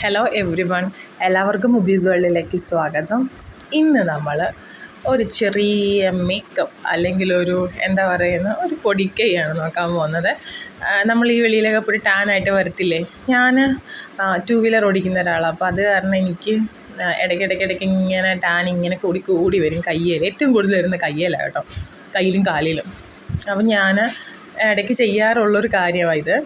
Hello every one എല്ലാവർക്കും മുബീസ് വേൾഡിലേക്ക് സ്വാഗതം. ഇന്ന് നമ്മൾ ഒരു ചെറിയ മേക്കപ്പ് അല്ലെങ്കിൽ ഒരു എന്താ പറയുന്ന ഒരു പൊടിക്കൈയാണ് നോക്കാൻ പോകുന്നത്. നമ്മൾ ഈ വെളിയിലൊക്കെ പോയി ടാനായിട്ട് വരത്തില്ലേ? ഞാൻ ടു വീലർ ഓടിക്കുന്ന ഒരാളാണ് അപ്പോൾ അത് കാരണം എനിക്ക് ഇടയ്ക്കിടയ്ക്കിടയ്ക്ക് ഇങ്ങനെ ടാൻ ഇങ്ങനെ കൂടി കൂടി വരും കയ്യിൽ ഏറ്റവും കൂടുതൽ വരുന്ന കയ്യിലാണ് കേട്ടോ. കയ്യിലും കാലിലും. അപ്പം ഞാൻ ഇടയ്ക്ക് ചെയ്യാറുള്ളൊരു കാര്യമാണ് ഇത്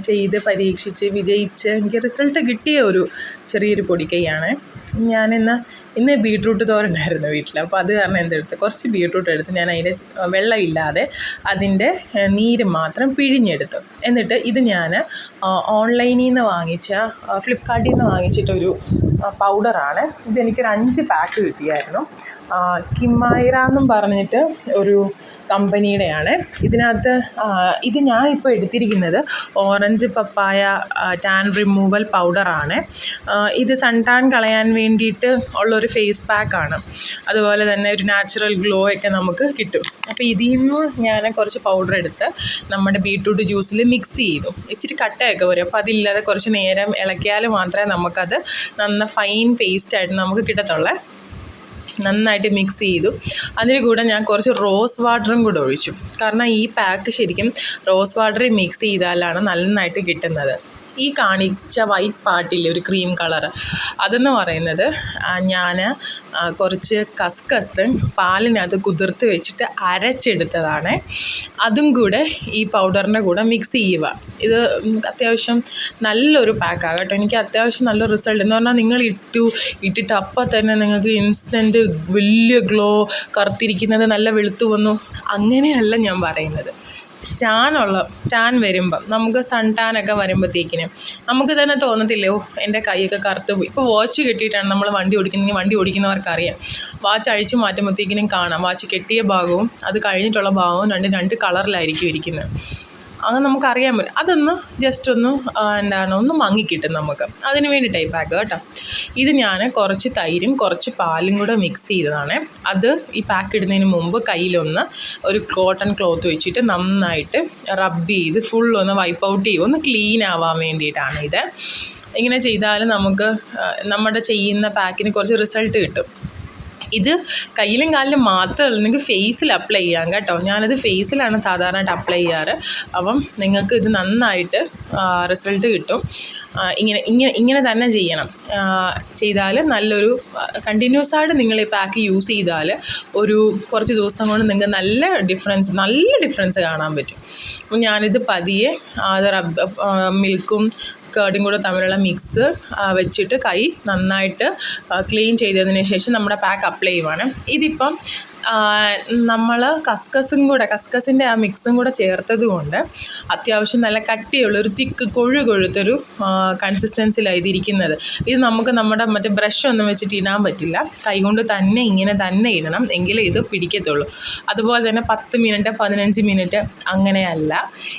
ചെയ്ത് പരീക്ഷിച്ച് വിജയിച്ച് എനിക്ക് റിസൾട്ട് കിട്ടിയ ഒരു ചെറിയൊരു പൊടിക്കൈയാണ്. ഞാനിന്ന് ഇന്ന് ബീട്രൂട്ട് തോരണ്ടായിരുന്നു വീട്ടിൽ അപ്പോൾ അത് കാരണം എന്തെടുത്ത് കുറച്ച് ബീട്രൂട്ട് എടുത്ത് ഞാൻ അതിന്റെ വെള്ളമില്ലാതെ അതിന്റെ നീര് മാത്രം പിഴിഞ്ഞെടുത്തു. എന്നിട്ട് ഇത് ഞാൻ ഓൺലൈനിൽ നിന്ന് വാങ്ങിച്ച ഫ്ലിപ്പ്കാർട്ടിൽ നിന്ന് വാങ്ങിച്ചിട്ടൊരു പൗഡറാണ് ഇതെനിക്കൊരു അഞ്ച് പാക്ക് കിട്ടിയായിരുന്നു. ആ, കിമായിറ എന്നും പറഞ്ഞിട്ട് ഒരു കമ്പനിയുടെയാണ്. ഇതിനകത്ത് ഇത് ഞാനിപ്പോൾ എടുത്തിരിക്കുന്നത് ഓറഞ്ച് പപ്പായ ടാൻ റിമൂവൽ പൗഡറാണ് ഇത് സൺ ടാൻ കളയാൻ വേണ്ടിയിട്ട് ഉള്ളൊരു ഫേസ് പാക്കാണ് അതുപോലെ തന്നെ ഒരു നാച്ചുറൽ ഗ്ലോ ഒക്കെ നമുക്ക് കിട്ടും. അപ്പോൾ ഇതിൽ നിന്ന് ഞാൻ കുറച്ച് പൗഡർ എടുത്ത് നമ്മുടെ ബീട്രൂട്ട് ജ്യൂസിൽ മിക്സ് ചെയ്തു. ഇച്ചിരി കട്ടയൊക്കെ വരും. അപ്പോൾ അതില്ലാതെ കുറച്ച് നേരം ഇളക്കിയാൽ മാത്രമേ നമുക്കത് നന്ന ഫൈൻ പേസ്റ്റ് ആയിട്ട് നമുക്ക് കിട്ടത്തുള്ളൂ. നന്നായിട്ട് മിക്സ് ചെയ്തു. അതിന് കൂടെ ഞാൻ കുറച്ച് റോസ് വാട്ടറും കൂടെ ഒഴിച്ചു. കാരണം ഈ പാക്ക് ശരിക്കും റോസ് വാട്ടറിൽ മിക്സ് ചെയ്താലാണ് നന്നായിട്ട് കിട്ടുന്നത്. ഈ കാണിച്ച വൈറ്റ് പാർട്ടില്ലേ ഒരു ക്രീം കളറ് അതെന്ന് പറയുന്നത് ഞാൻ കുറച്ച് കസ്കസ് പാലിനകത്ത് കുതിർത്ത് വെച്ചിട്ട് അരച്ചെടുത്തതാണ്. അതും കൂടെ ഈ പൗഡറിന്റെ കൂടെ മിക്സ് ചെയ്യുക. ഇത് അത്യാവശ്യം നല്ലൊരു പാക്കാണ് കേട്ടോ. എനിക്ക് അത്യാവശ്യം നല്ല റിസൾട്ട്. എന്ന് പറഞ്ഞാൽ നിങ്ങൾ ഇട്ടു ഇട്ടിട്ട് അപ്പം തന്നെ നിങ്ങൾക്ക് ഇൻസ്റ്റന്റ് വലിയ ഗ്ലോ കറുത്തിരിക്കുന്നത് നല്ല വെളുത്തു വന്നു. അങ്ങനെയല്ല ഞാൻ പറയുന്നത്. ടാനുള്ള ടാൻ വരുമ്പം നമുക്ക് സൺ ടാനൊക്കെ വരുമ്പോഴത്തേക്കിനും നമുക്ക് തന്നെ തോന്നത്തില്ലേ ഓ എന്റെ കൈയൊക്കെ കറുത്ത് പോയി. ഇപ്പോൾ വാച്ച് കെട്ടിയിട്ടാണ് നമ്മൾ വണ്ടി ഓടിക്കുന്നതെങ്കിൽ വണ്ടി ഓടിക്കുന്നവർക്കറിയാം. വാച്ച് അഴിച്ച് മാറ്റുമ്പോഴത്തേക്കിനും കാണാം. വാച്ച് കെട്ടിയ ഭാഗവും അത് കഴിഞ്ഞിട്ടുള്ള ഭാഗവും രണ്ട് രണ്ട് കളറിലായിരിക്കും ഇരിക്കുന്നത്. അത് നമുക്കറിയാൻ പറ്റും. അതൊന്ന് ജസ്റ്റ് ഒന്ന് എന്താണ് ഒന്ന് മങ്ങിക്കിട്ടും നമുക്ക്. അതിന് വേണ്ടി ഈ പാക്ക് കേട്ടോ. ഇത് ഞാൻ കുറച്ച് തൈരും കുറച്ച് പാലും കൂടെ മിക്സ് ചെയ്തതാണ്. അത് ഈ പാക്ക് ഇടുന്നതിന് മുമ്പ് കയ്യിലൊന്ന് ഒരു കോട്ടൺ ക്ലോത്ത് വെച്ചിട്ട് നന്നായിട്ട് റബ്ബ് ചെയ്ത് ഒന്ന് വൈപ്പ് ഔട്ട് ചെയ്യും. ഒന്ന് ക്ലീൻ ആവാൻ വേണ്ടിയിട്ടാണ് ഇത്. ഇങ്ങനെ ചെയ്താൽ നമുക്ക് നമ്മുടെ ചെയ്യുന്ന പാക്കിന് കുറച്ച് റിസൾട്ട് കിട്ടും. ഇത് കയ്യിലും കാലിലും മാത്രമല്ല നിങ്ങൾക്ക് ഫേസിൽ അപ്ലൈ ചെയ്യാം കേട്ടോ. ഞാനത് ഫേസിലാണ് സാധാരണയായിട്ട് അപ്ലൈ ചെയ്യാറ്. അപ്പം നിങ്ങൾക്ക് ഇത് നന്നായിട്ട് റിസൾട്ട് കിട്ടും. ഇങ്ങനെ ഇങ്ങനെ ഇങ്ങനെ തന്നെ ചെയ്യണം. ചെയ്താൽ നല്ലൊരു കണ്ടിന്യൂസ് ആയിട്ട് നിങ്ങൾ ഈ പാക്ക് യൂസ് ചെയ്താൽ ഒരു കുറച്ച് ദിവസം കൊണ്ട് നിങ്ങൾക്ക് നല്ല ഡിഫറൻസ് നല്ല ഡിഫറൻസ് കാണാൻ പറ്റും. അപ്പം ഞാനിത് പതിയെ അത് റബ്ബ് മിൽക്കും കേർഡും കൂടെ തമ്മിലുള്ള മിക്സ് വെച്ചിട്ട് കൈ നന്നായിട്ട് ക്ലീൻ ചെയ്തതിന് ശേഷം നമ്മുടെ പാക്ക് അപ്ലൈ ചെയ്യുവാണ് ഇതിപ്പം നമ്മൾ കസ്കസും കൂടെ കസ്കസിന്റെ ആ മിക്സും കൂടെ ചേർത്തത് കൊണ്ട് അത്യാവശ്യം നല്ല കട്ടിയുള്ള ഒരു തിക്ക് കൊഴു കൊഴുത്തൊരു കൺസിസ്റ്റൻസിലാണ് ഇതിരിക്കുന്നത്. ഇത് നമുക്ക് നമ്മുടെ മറ്റേ ബ്രഷ് ഒന്നും വെച്ചിട്ട് ഇടാൻ പറ്റില്ല. കൈകൊണ്ട് തന്നെ ഇങ്ങനെ തന്നെ ഇടണം എങ്കിലേ ഇത് പിടിക്കത്തുള്ളൂ. അതുപോലെ തന്നെ പത്ത് മിനിറ്റ് പതിനഞ്ച് മിനിറ്റ് അങ്ങനെയല്ല.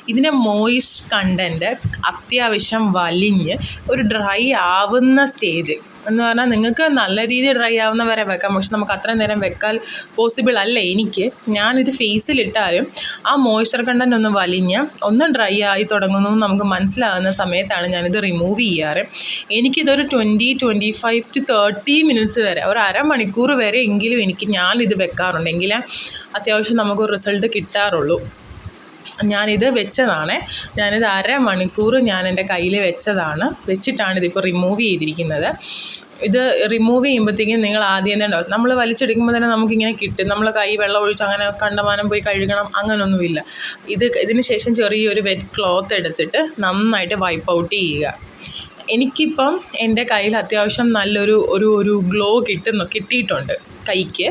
ഇതിന്റെ മോയിസ്റ്റ് കണ്ടന്റ് അത്യാവശ്യം വലിഞ്ഞ് ഒരു ഡ്രൈ ആവുന്ന സ്റ്റേജ് എന്ന് പറഞ്ഞാൽ നിങ്ങൾക്ക് നല്ല രീതിയിൽ ഡ്രൈ ആവുന്ന വരെ വെക്കാം. പക്ഷെ നമുക്ക് അത്രയും നേരം വെക്കാൻ പോസിബിൾ അല്ല എനിക്ക്. ഞാനിത് ഫേസിലിട്ടാലും ആ മോയ്സ്ചർ കണ്ടന്റ് ഒന്ന് വലിഞ്ഞ് ഒന്ന് ഡ്രൈ ആയി തുടങ്ങുന്നു നമുക്ക് മനസ്സിലാകുന്ന സമയത്താണ് ഞാനിത് റിമൂവ് ചെയ്യാറ്. എനിക്കിതൊരു twenty twenty five to thirty minutes വരെ ഒരു അരമണിക്കൂർ വരെ എങ്കിലും എനിക്ക് ഞാനിത് വെക്കാറുണ്ട്. എങ്കിലേ അത്യാവശ്യം നമുക്ക് റിസൾട്ട് കിട്ടാറുള്ളൂ. ഞാനിത് വെച്ചതാണ്. ഞാനിത് അരമണിക്കൂർ ഞാൻ എന്റെ കയ്യിൽ വെച്ചതാണ്. വെച്ചിട്ടാണ് ഇതിപ്പോൾ റിമൂവ് ചെയ്തിരിക്കുന്നത്. ഇത് റിമൂവ് ചെയ്യുമ്പോഴത്തേക്കും നിങ്ങൾ ആദ്യം തന്നെ നമ്മൾ വലിച്ചെടുക്കുമ്പോൾ തന്നെ നമുക്കിങ്ങനെ കിട്ടും. നമ്മൾ കൈ വെള്ളം ഒഴിച്ച് അങ്ങനെ കണ്ടമാനം പോയി കഴുകണം. അങ്ങനൊന്നുമില്ല. ഇത് ഇതിന് ശേഷം ചെറിയൊരു വെറ്റ് ക്ലോത്ത് എടുത്തിട്ട് നന്നായിട്ട് വൈപ്പ് ഔട്ട് ചെയ്യുക. എനിക്കിപ്പം എന്റെ കയ്യിൽ അത്യാവശ്യം നല്ലൊരു ഒരു ഒരു ഗ്ലോ കിട്ടുന്നു കിട്ടിയിട്ടുണ്ട്. കൈക്ക്.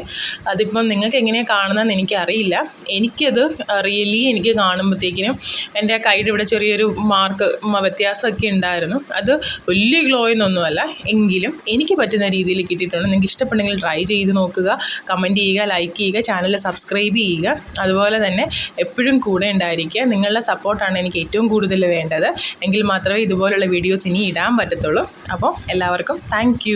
അതിപ്പം നിങ്ങൾക്ക് എങ്ങനെയാണ് കാണുന്നതെന്ന് എനിക്കറിയില്ല. എനിക്കത് റിയലി എനിക്ക് കാണുമ്പോഴത്തേക്കിനും എന്റെ കൈയുടെ ഇവിടെ ചെറിയൊരു മാർക്ക് വ്യത്യാസമൊക്കെ ഉണ്ടായിരുന്നു. അത് വലിയ ഗ്ലോ എന്നൊന്നുമല്ല എങ്കിലും എനിക്ക് പറ്റുന്ന രീതിയിൽ കിട്ടിയിട്ടുണ്ട്. നിങ്ങൾക്ക് ഇഷ്ടപ്പെടുന്നെങ്കിൽ ട്രൈ ചെയ്ത് നോക്കുക കമന്റ് ചെയ്യുക ലൈക്ക് ചെയ്യുക ചാനൽ സബ്സ്ക്രൈബ് ചെയ്യുക. അതുപോലെ തന്നെ എപ്പോഴും കൂടെ ഉണ്ടായിരിക്കുക. നിങ്ങളുടെ സപ്പോർട്ടാണ് എനിക്ക് ഏറ്റവും കൂടുതൽ വേണ്ടത്. എങ്കിൽ മാത്രമേ ഇതുപോലുള്ള വീഡിയോസ് ഇനി ഇടാൻ പറ്റത്തുള്ളൂ. അപ്പോൾ എല്ലാവർക്കും താങ്ക്